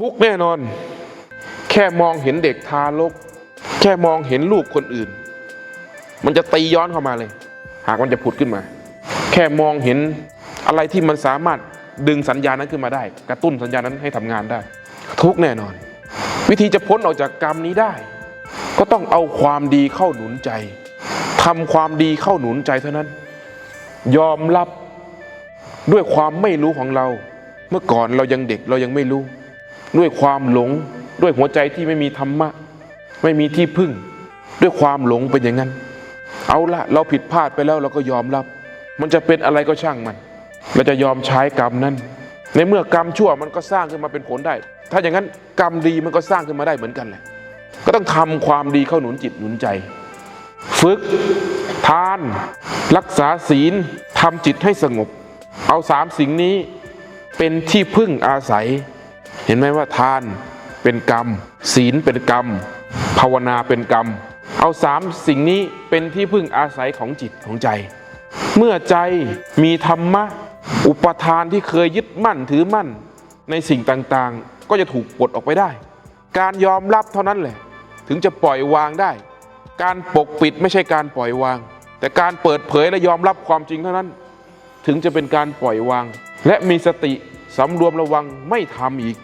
ทุกแน่นอน แค่มองเห็นเด็กทารก แค่มองเห็นลูกคนอื่น มันจะตีย้อนเข้ามาเลย หากมันจะผุดขึ้นมา แค่มองเห็นอะไรที่มันสามารถดึงสัญญาณนั้นขึ้นมาได้ กระตุ้นสัญญาณนั้นให้ทำงานได้ ทุกแน่นอน วิธีจะพ้นออกจากกรรมนี้ได้ ก็ต้องเอาความดีเข้าหนุนใจทำความดีเข้าหนุนใจเท่านั้น ยอมรับด้วยความไม่รู้ของเรา เมื่อก่อนเรายังเด็กเรายังไม่รู้ ด้วยความหลง ด้วยหัวใจที่ไม่มีธรรมะ ไม่มีที่พึ่ง ด้วยความหลงเป็นอย่างนั้น เอาละเราผิดพลาดไปแล้วเราก็ยอมรับ มันจะเป็นอะไรก็ช่างมันเราจะยอมใช้กรรมนั้น ในเมื่อกรรมชั่วมันก็สร้างขึ้นมาเป็นผลได้ ถ้าอย่างนั้นกรรมดีมันก็สร้างขึ้นมาได้เหมือนกันแหละก็ต้องทำความดีเข้าหนุนจิตหนุนใจ ฝึก ทาน รักษาศีลทำจิตให้สงบ เอาสามสิ่งนี้เป็นที่พึ่งอาศัย เห็นไหมว่าทานเป็นกรรม ศีลเป็นกรรม ภาวนาเป็นกรรม เอาสามสิ่งนี้เป็นที่พึ่งอาศัยของจิตของใจ เมื่อใจมีธรรมะ อุปทานที่เคยยึดมั่นถือมั่น ในสิ่งต่างๆ ก็จะถูกปลดออกไปได้ การยอมรับเท่านั้นแหละ ถึงจะปล่อยวางได้ การปกปิดไม่ใช่การปล่อยวาง แต่การเปิดเผยและยอมรับความจริงเท่านั้น ถึงจะเป็นการปล่อยวาง และมีสติสำรวมระวังไม่ทำอีก